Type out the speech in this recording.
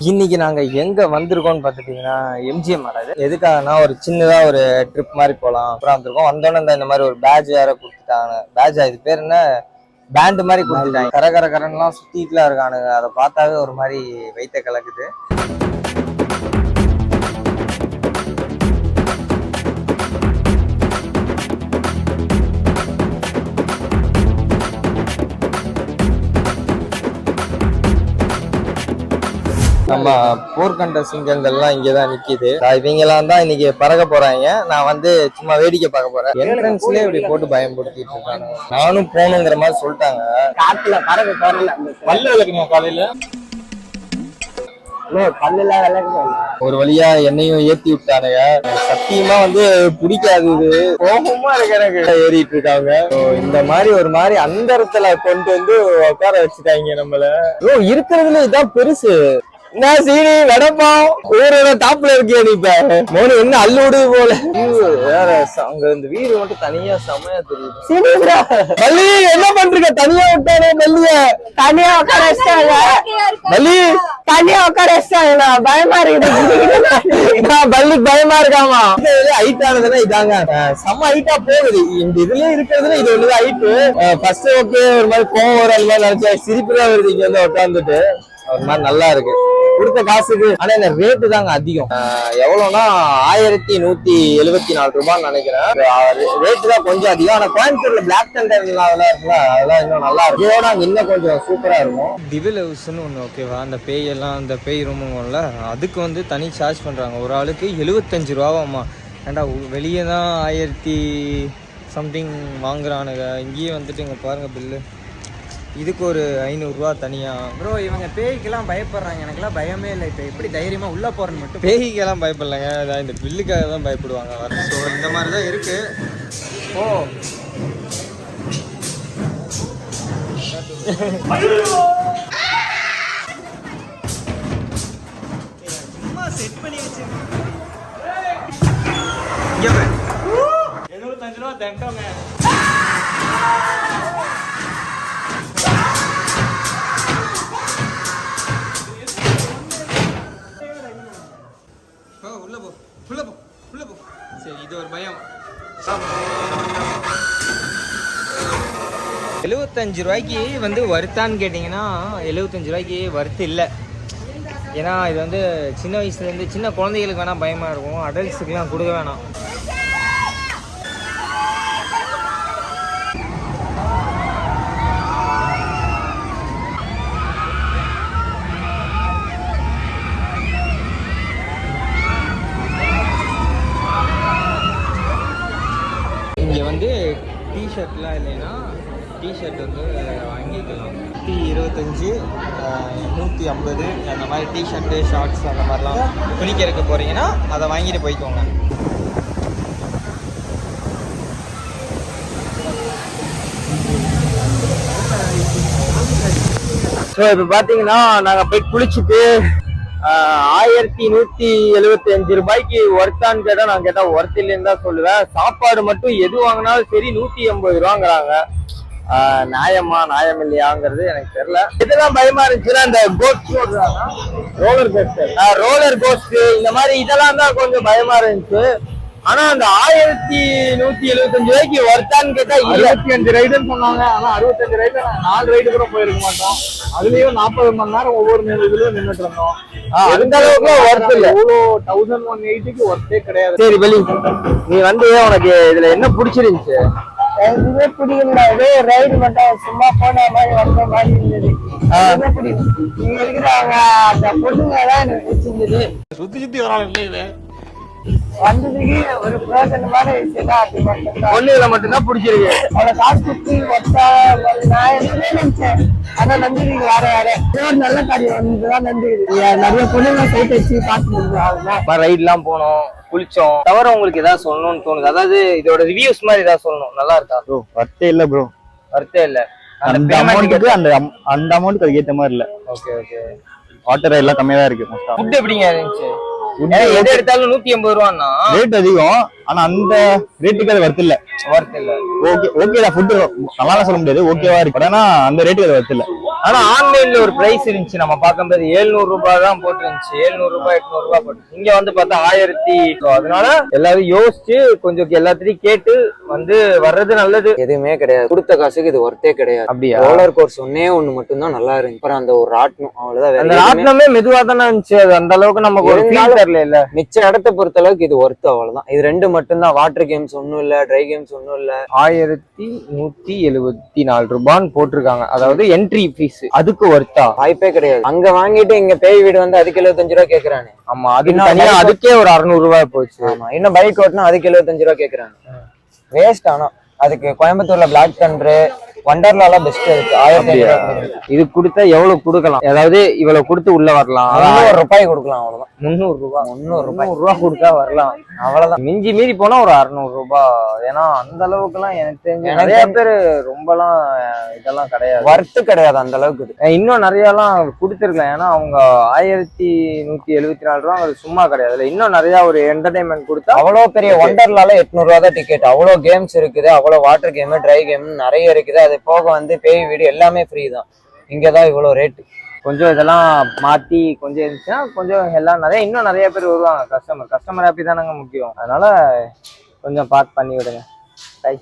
இன்னைக்கு நாங்க எங்க வந்திருக்கோம்னு பார்த்துட்டீங்கன்னா எம்ஜிஎம் மாடாது எதுக்காகனா ஒரு சின்னதா ஒரு ட்ரிப் மாதிரி போகலாம் அப்புறம் வந்திருக்கோம். வந்தோடனே இந்த இந்த மாதிரி ஒரு பேட்ச் வேற கொடுத்துட்டாங்க. பேட்ச் இது பேர் என்ன? பேண்ட் மாதிரி கொடுத்துட்டாங்க. கர கர கரன்லாம் சுத்திட்டுலாம் இருக்கானுங்க. அதை பார்த்தாவே ஒரு மாதிரி வைத்த கலக்குது. நம்ம போர்க்கண்ட சிங்கங்கள்லாம் இங்கதான் நிக்குது. இவங்க எல்லாம் தான் இன்னைக்கு பறக்க போறாங்க. நான் வந்து சும்மா வேடிக்கை பார்க்க போறேன். என்ட்ரன்ஸ்லயே இப்படி போட்டு பயன்படுத்திட்டு இருக்காங்க. நானும் போகணுங்கிற மாதிரி சொல்லிட்டாங்க. காட்டுல பறக்க பறல பல்லு விளக்குங்க காலையில? ஒரு வழியா என்னையும் ஏத்தி விட்டானுங்க. சத்தியமா வந்து பிடிக்காது இது. கோபமா இருக்கு எனக்கு. ஏறிட்டு இருக்காங்க. இந்த மாதிரி ஒரு மாதிரி அந்த இடத்துல கொண்டு வந்து உட்கார வச்சுட்டாங்க நம்மள. இருக்கிறதுல இதான் பெருசு. என்ன சீனி வடப்பம் ஊரோட டாப்ல இருக்கியா நீ இப்ப. மோனு என்ன அல்லுடு போல. வேற அங்க இந்த வீடு மட்டும் தனியா செமையா தெரியுது. சீனிடா மல்லி என்ன பண்றீங்க? தனியா விட்டானே மல்லிய. தனியா உட்கார வச்சிட்டாங்க. மல்லி தனியா உட்கார வச்சிட்டாங்க. பயமா இருக்குது. நான் பள்ளிக்கு பயமா இருக்காமா? ஹைட் ஆனதுன்னா இதாங்க. செம்ம ஹைட்டா போகுது. இந்த இதுலயே இருக்கிறதுல இது ஒண்ணுதான் ஹைட்டு ஃபர்ஸ்ட் ஓகே ஒரு மாதிரி கோவம் வர மாதிரி நினைச்சேன் சிரிப்பு தான் வருது இங்க வந்து உட்காந்துட்டு ஒரு மாதிரி நல்லா இருக்கு. கொடுத்த காசுக்கு ஆனா இந்த ரேட்டு தாங்க அதிகம். எவ்வளவுனா ஆயிரத்தி நூத்தி எழுபத்தி நாலு ரூபான்னு நினைக்கிறேன். ரேட்டு தான் கொஞ்சம் அதிகம். ஆனா கோயம்புத்தூர்ல பிளாக் தண்டர் அதெல்லாம் இருக்குல்ல அதெல்லாம் இன்னும் நல்லா இருக்கும். இதோட அங்க இன்னும் கொஞ்சம் சூப்பரா இருக்கும். டிவில் ஹவுஸ்னு ஒன்று ஓகேவா அந்த பேய் எல்லாம் அந்த பேய் ரூமுங்கள்ல அதுக்கு வந்து தனி சார்ஜ் பண்றாங்க. ஒரு ஆளுக்கு எழுபத்தஞ்சு ரூபாவாம்மா. ஏன்டா வெளியே தான் ஆயிரத்தி சம்திங் வாங்குறானுங்க. இங்கேயே வந்துட்டு இங்கே பாருங்க பில்லு இதுக்கு ஒரு ஐநூறுரூவா தனியாக ப்ரோ இவங்க பேய்க்கெல்லாம் பயப்படுறாங்க. எனக்கெல்லாம் பயமே இல்லை. இப்போ எப்படி தைரியமா உள்ள போறேன்னு மட்டும் பேய்க்கெல்லாம் பயப்படலைங்க. அதான் இந்த பில்லுக்காக தான் பயப்படுவாங்க. வர ஸோ இந்த மாதிரி தான் இருக்கு ஓ இங்க பாரு. எழுபத்தஞ்சு ரூபா தண்டோங்க உள்ள போ உள்ள போ உள்ள போ. சரி இது ஒரு பயம். எழுபத்தஞ்சு ரூபாய்க்கு வந்து வருத்தான்னு கேட்டிங்கன்னா எழுபத்தஞ்சு ரூபாய்க்கு வருத்து இல்லை. ஏன்னா இது வந்து சின்ன வயசுலேருந்து சின்ன குழந்தைகளுக்கு வேணால் பயமாக இருக்கும். அடல்ட்ஸுக்கெலாம் கொடுக்க வேணாம் இங்கே வந்து டிஷர்ட்லாம் இல்லைன்னா டிஷர்ட் வந்து வாங்கிக்கலாம் நூற்றி இருபத்தஞ்சி நூற்றி ஐம்பது அந்த மாதிரி டிஷர்ட்டு ஷார்ட்ஸ் அந்த மாதிரிலாம் துணிக்கிறதுக்கு போகிறீங்கன்னா அதை வாங்கிட்டு போய்க்கோங்க. ஸோ இப்போ பார்த்தீங்கன்னா நாங்கள் போய் குளிச்சுட்டு ஆயிரத்தி நூற்றி எழுபத்தி அஞ்சு ரூபாய்க்கு ஒர்த்தான்னு கேட்டால் நான் கேட்டால் ஒர்த் இல்லைன்னு தான் சொல்லுவேன். சாப்பாடு மட்டும் எது வாங்கினாலும் சரி நூற்றி எண்பது ரூபாங்கிறாங்க. நியாயமா நியாயம் இல்லையாங்கிறது எனக்கு தெரியல. இதெல்லாம் பயமா இருந்துச்சுன்னா இந்த coast roller coaster roller coast இந்த மாதிரி இதெல்லாம் தான் கொஞ்சம் பயமா இருந்துச்சு. ஆனா அந்த ஆயிரத்தி நூத்தி எழுபத்தஞ்சு ரூபாய்க்கு ஒர்த்தான்னு கேட்டா இருபத்தி அஞ்சு ரைடுன்னு சொன்னாங்க. ஆனா அறுபத்தஞ்சு ரைடு நாலு ரைடு கூட போயிருக்க மாட்டோம். அதுலயும் நாற்பது மணி நேரம் ஒவ்வொரு இதுலயும் நின்னுட்டு இருந்தோம். அந்த அளவுக்கு ஒர்த் இல்ல. இவ்வளோ தௌசண்ட் ஒன் எயிட்டிக்கு ஒர்த்தே கிடையாது. சரி வெளி நீ வந்து உனக்கு இதுல என்ன பிடிச்சிருந்துச்சு? எதுவுமே பிடிக்கல ஏதோ ரைடு மட்டும் சும்மா போன மாதிரி வந்த மாதிரி இருந்தது. எதுவுமே பிடிக்கல. நீங்க இருக்கிறாங்க அந்த பொண்ணுங்க தான் எனக்கு பிடிச்சிருந்தது. சுத்தி சுத்தி வராங்க இல்லை இது வந்ததுக்கு ஒரு பிரயோஜனமான விஷயம் தான் அது மட்டும் தான் பொண்ணுகளை மட்டும்தான் பிடிச்சிருக்கு. அவளை காசு குத்தி ஒத்தா நான் எதுவுமே நினைச்சேன். ஆனா நம்பிக்கை வேற வேற. ஏதோ ஒரு நல்ல காரியம். வந்துதான் நம்பிக்கை நிறைய பொண்ணுங்க சைட் வச்சு பார்த்து அவ்வளவுதான் ரைட்லாம் போனோம் குளிச்சோம். தவிர உங்களுக்கு ஏதாவது சொல்லணும்னு தோணுது. அதாவது இதோட ரிவ்யூஸ் மாதிரி ஏதாவது சொல்லணும். நல்லா இருக்கா? ப்ரோ வர்த்தே இல்ல ப்ரோ வருத்தே இல்ல. அந்த அமௌண்ட்டுக்கு அந்த அந்த அமௌண்ட்டுக்கு அதுக்கு ஏத்த மாதிரி இல்ல. ஓகே ஓகே வாட்டர் எல்லாம் கம்மியா தான் இருக்கு ஃபுட் எப்படிங்க இருந்துச்சு? எது எடுத்தாலும் நூத்தி எண்பது ரூபான்னா? ரேட் அதிகம். ஆனா அந்த ரேட்டுக்கு அது வர்த்து இல்ல. ஒர்த் இல்ல. ஓகே ஓகே தான் ஃபுட் நல்லா சொல்ல முடியாது. ஓகேவா இருக்கு. ஆனா அந்த ரேட்டுக்கு அது வர்த்து இல்ல. ஆனா ஆன்லைன்ல ஒரு பிரைஸ் இருந்துச்சு. நம்ம பார்க்கும்போது 700 ரூபாய் தான் போட்டுருந்துச்சு. 700 ரூபாய் 800 ரூபாய் போட்டு இங்க வந்து பார்த்தா ஆயிரத்தி அதனால எல்லாரும் யோசிச்சு கொஞ்சம் எல்லாத்தையும் கேட்டு வந்து வர்றது நல்லது. எதுவுமே கிடையாது. கொடுத்த காசுக்கு இது ஒர்த்தே கிடையாது. அப்படியா? ரோலர் கோர்ஸ் ஒன்னே ஒண்ணு மட்டும் தான் நல்லா இருந்துச்சு. அப்புறம் அந்த ஒரு ராட்னம் அவ்வளவுதான். அந்த ராட்டினமே மெதுவா தானே இருந்துச்சு. அது அந்த அளவுக்கு நமக்கு ஒரு தெரியல இல்ல. மிச்ச இடத்த பொறுத்த அளவுக்கு இது ஒர்த் அவ்வளவுதான். இது ரெண்டு மட்டும் தான் வாட்டர் கேம்ஸ் ஒண்ணும் இல்ல ட்ரை கேம்ஸ் ஒண்ணும் இல்ல. ஆயிரத்தி நூத்தி எழுபத்தி நாலு ரூபான்னு போட்டிருக்காங்க. அதாவது என்ட்ரி ஃபீஸ் அதுக்கு ஒர்த்தா வாய்ப்பே கிடையாது. அங்க வாங்கிட்டு இங்க பேய் வீடு வந்து அதுக்கு எழுபத்தஞ்சு ரூபா கேக்குறானு. ஆமா இன்னும் தனியா அதுக்கே ஒரு அறுநூறு ரூபாய் போச்சு. ஆமா இன்னும் பைக் ஓட்டினா அதுக்கு எழுபத்தஞ்சு ரூபா கேக்குறாங்க வேஸ்ட் ஆனா. அதுக்கு கோயம்புத்தூர்ல பிளாக் தண்டர் வண்டர்லாலாம் பெஸ்ட் இருக்கு. ஆயிரத்தி இது கொடுத்தா எவ்வளவு கொடுக்கலாம்? அதாவது இவ்வளவு கொடுத்து உள்ள வரலாம். முந்நூறு ரூபாய் கொடுக்கலாம் அவ்வளவுதான். முந்நூறு ரூபாய் முந்நூறு ரூபாய். ரூபாய் கொடுத்தா வரலாம். அவ்வளவுதான். மிஞ்சி மீறி போனா ஒரு அறுநூறு ரூபாய் ஏன்னா அந்த அளவுக்கு எல்லாம் எனக்கு தெரிஞ்சு நிறைய பேர் ரொம்பலாம் இதெல்லாம் கிடையாது. ஒர்த்து கிடையாது அந்த அளவுக்கு இன்னும் நிறைய எல்லாம் கொடுத்துருக்கலாம். ஏன்னா அவங்க ஆயிரத்தி நூத்தி எழுபத்தி நாலு ரூபா அது சும்மா கிடையாது. இன்னும் நிறைய ஒரு என்டர்டைன்மெண்ட் கொடுத்தா அவ்வளவு பெரிய ஒண்டர்லால எட்நூறு ரூபா தான் டிக்கெட் அவ்வளவு கேம்ஸ் இருக்குது அவ்வளவு வாட்டர் கேம் ட்ரை கேம் நிறைய இருக்குது. அது போக வந்து பேய் வீடு எல்லாமே ஃப்ரீ தான். இங்கே தான் இவ்வளோ ரேட்டு கொஞ்சம் இதெல்லாம் மாற்றி கொஞ்சம் இருந்துச்சுன்னா கொஞ்சம் எல்லாம் நிறைய இன்னும் நிறைய பேர் வருவாங்க கஸ்டமர் கஸ்டமர் ஹாப்பி தானங்க முக்கியம். அதனால் கொஞ்சம் பார்த்து பண்ணி விடுங்க Bye.